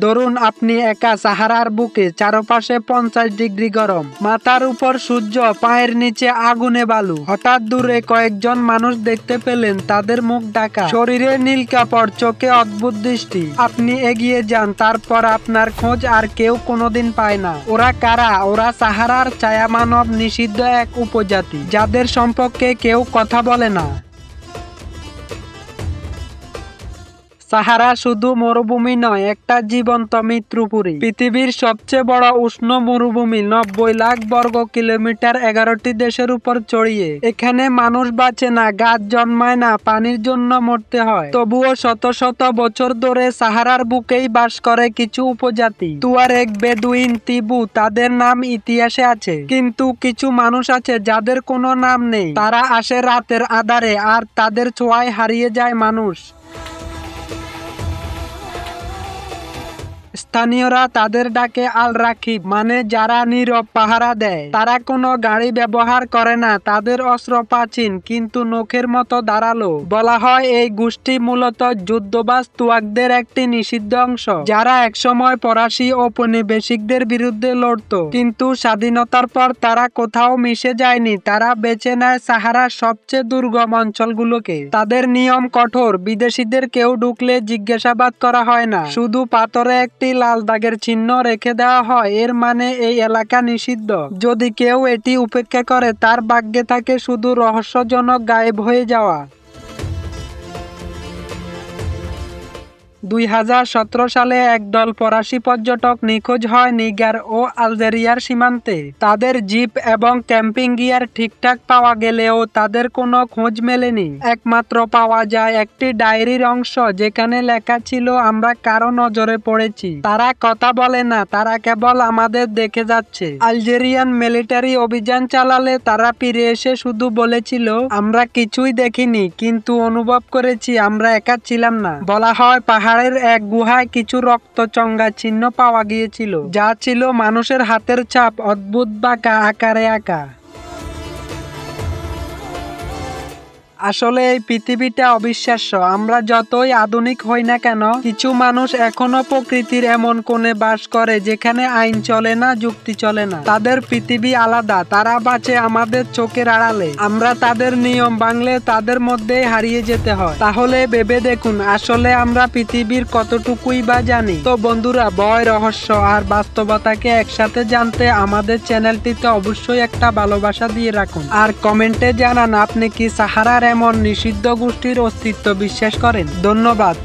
ধরুন আপনি একা সাহারার বুকে চারপাশে পঞ্চাশ ডিগ্রি গরম, মাথার উপর সূর্য, পায়ের নিচে আগুনে বালু। হঠাৎ দূরে কয়েকজন মানুষ দেখতে পেলেন তাদের মুখ ডাকা শরীরে নীল কাপড়, চোখে অদ্ভুত দৃষ্টি। আপনি এগিয়ে যান, তারপর আপনার খোঁজ আর কেউ কোনোদিন পায় না। ওরা কারা? ওরা সাহারার ছায়া মানব নিষিদ্ধ এক উপজাতি, যাদের সম্পর্কে কেউ কথা বলে না। সাহারা শুধু মরুভূমি নয়, একটা জীবন্ত মৃত্যুপুরী পৃথিবীর সবচেয়ে বড় উষ্ণ মরুভূমি নব্বই লাখ বর্গ কিলোমিটার এগারোটি দেশের উপর ছড়িয়ে এখানে মানুষ বাঁচে না, গাছ জন্মায় না, পানির জন্য মরতে হয়। তবুও শত শত বছর ধরে সাহারার বুকেই বাস করে কিছু উপজাতি। তুয়ারেক বেদুইন, তিবু তাদের নাম ইতিহাসে আছে। কিন্তু কিছু মানুষ আছে যাদের কোনো নাম নেই। তারা আসে রাতের আধারে আর তাদের ছোঁয়ায় হারিয়ে যায় মানুষ। স্থানীয়রা তাদের ডাকে আল রাখিব মানে যারা নীরব পাহারা দেয়। তারা কোনো গাড়ি ব্যবহার করে না, তাদের অস্ত্র প্রাচীন, কিন্তু নখের মতো দাঁড়াল বলা হয় এই গোষ্ঠী মূলত যুদ্ধবাজ তুয়াকদের একটি নিষিদ্ধ অংশ, যারা একসময় ফরাসি ঔপনিবেশিকদের বিরুদ্ধে লড়তো। কিন্তু স্বাধীনতার পর তারা কোথাও মিশে যায়নি, তারা বেছে নেয় সাহারা সবচেয়ে দুর্গম অঞ্চলগুলোকে। তাদের নিয়ম কঠোর, বিদেশিদের কেউ ঢুকলে জিজ্ঞাসাবাদ করা হয় না, শুধু পাথরে একটি লাল দাগের চিহ্ন রেখে দেওয়া হয়। এর মানে এই এলাকা নিষিদ্ধ। যদি কেউ এটি উপেক্ষা করে, তার ভাগ্যে থাকে শুধু রহস্যজনক গায়েব হয়ে যাওয়া। দুই হাজার সতেরো সালে একদল ফরাসি পর্যটক নিখোঁজ হয় নিগার ও আলজেরিয়ার সীমান্তে। তাদের জিপ এবং ক্যাম্পিং গিয়ার ঠিকঠাক পাওয়া গেলেও তাদের কোনো খোঁজ মেলেনি। একমাত্র পাওয়া যায় একটি ডায়েরির অংশ যেখানে লেখা ছিল, আমরা কারও নজরে পড়েছি। তারা কথা বলে না, তারা কেবল আমাদের দেখে যাচ্ছে। আলজেরিয়ান মিলিটারি অভিযান চালালে তারা ফিরে এসে শুধু বলেছিল, আমরা কিছুই দেখিনি, কিন্তু অনুভব করেছি আমরা একা ছিলাম না। বলা হয় পাহাড়ের এক গুহায় কিছু রক্ত চঙ্গা চিহ্ন পাওয়া গিয়েছিল, যা ছিল মানুষের হাতের ছাপ অদ্ভুত বাঁকা আকারে আঁকা। আসলে এই পৃথিবীটা অবিশ্বাস্য। আমরা যতই আধুনিক হই না কেন, কিছু মানুষ এখনও প্রকৃতির এমন কোণে বাস করে যেখানে আইন চলে না, যুক্তি চলে না। তাদের পৃথিবী আলাদা, তারা বাঁচে আমাদের চোখের আড়ালে। আমরা তাদের নিয়ম বাংলে তাদের মধ্যে হারিয়ে যেতে হয়। তাহলে ভেবে দেখুন, আসলে আমরা পৃথিবীর কতটুকুই বা জানি। তো বন্ধুরা, ভয়, রহস্য আর বাস্তবতাকে একসাথে জানতে আমাদের চ্যানেলটিতে অবশ্যই একটা ভালোবাসা দিয়ে রাখুন। আর কমেন্টে জানান, আপনি কি সাহারার এমন নিষিদ্ধ গোষ্ঠীর অস্তিত্ব বিশ্বাস করেন। ধন্যবাদ।